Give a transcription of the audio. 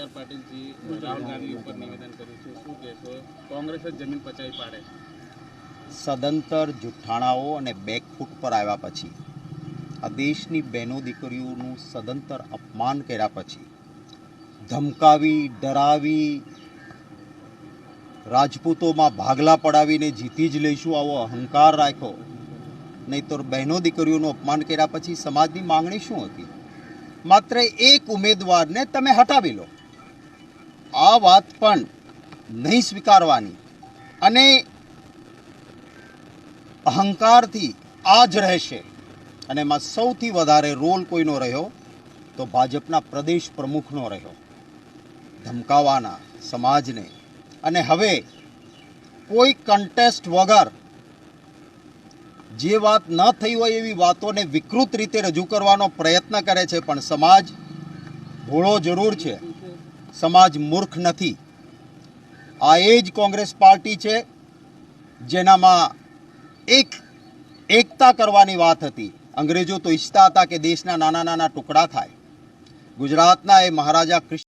R Patilji, Rahul Gandhi ઉપર નિવેદન કર્યું છે. શું કહેશો? કોંગ્રેસ જ જમીન પચાવી પાડે સદંતર જુઠ્ઠાણાઓ અને બેકફૂટ પર આવ્યા પછી, આ દેશની બહેનો દીકરીઓનું સદંતર અપમાન કર્યા પછી, ધમકાવી, ડરાવી, રાજપૂતોમાં ભાગલા પડાવીને જીતી જ લઈશું આવો અહંકાર રાખ્યો. નહીંતર બહેનો દીકરીઓનું અપમાન કર્યા પછી સમાજની માંગણી શું હતી? માત્ર એક ઉમેદવારને તમે હટાવી લો. આ વાત પણ નહીં સ્વીકારવાની. અને અહંકારથી આ જ રહેશે. અને એમાં સૌથી વધારે રોલ કોઈનો રહ્યો? તો ભાજપના પ્રદેશ પ્રમુખનો રહ્યો. ધમકાવાના સમાજને. અને હવે કોઈ કન્ટેસ્ટ વગર જે વાત ન થઈ હોય એવી વાતોને વિકૃત રીતે રજૂ કરવાનો પ્રયત્ન કરે છે, પણ સમાજ ભોળો જરૂર છે. સમાજ મૂર્ખ નથી. આ એ જ કોંગ્રેસ પાર્ટી છે, જેનામાં એક એકતા કરવાની વાત હતી. અંગ્રેજો તો ઈચ્છતા હતા કે દેશના નાના નાના ટુકડા થાય. ગુજરાતના એ મહારાજા કૃષ્ણ